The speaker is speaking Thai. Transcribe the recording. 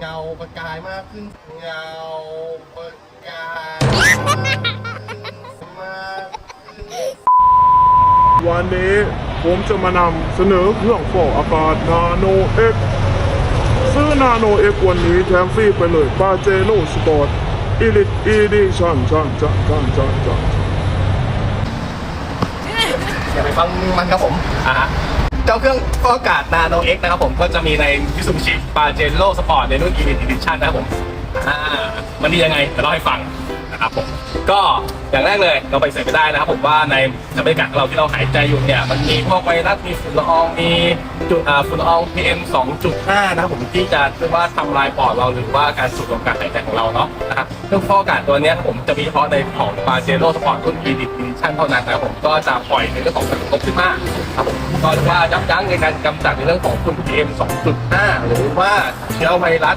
เงาประกายมากขึ้น เงาประกายมากขึ้นวันนี้ผมจะมานำเสนอเครื่องฟอกอากาศนาโนเอ็กซื้อนาโนเอ็กวันนี้แถมฟรีไปเลยปาเจโนสปอร์ตอีลิทอีดิชันชันชันชันชันชันอย่าไปฟังมันครับผมอ่าฮะ เจ้าเครื่องฟอกอากาศ Nano X นะครับผมก็จะมีใน Mitsubishi Pajero Sport ในรุ่น Elite Edition นะครับผมอ่ามันดียังไงเดี๋ยวเล่าให้ฟังนะครับผมก็อย่างแรกเลยเราไปเสร็จไม่ได้นะครับผมว่าในบรรยากาศเราที่เราหายใจอยู่เนี่ยมันมีพวกไวรัสมีฝุ่นละอองมีจุดฝุ่นละออง PM 2.5 นะครับผมที่จะเรียกว่าทำลายปอดเราหรือว่าการสูดลมการหายใจของเราเนาะ เครื่องฟอกอากาศตัวนี้ผมจะมีเฉพาะในของฟาเซโร่สปอรุ่น Elite Edition เท่านั้นนะครับผมก็จะปล่อยในเรื่องของสารกระทบขึ้นมาครับผมก็เรียกว่ายับยั้งในการกำจัดในเรื่องของฝุ่น PM 2.5 หรือว่าเชื้อไวรัส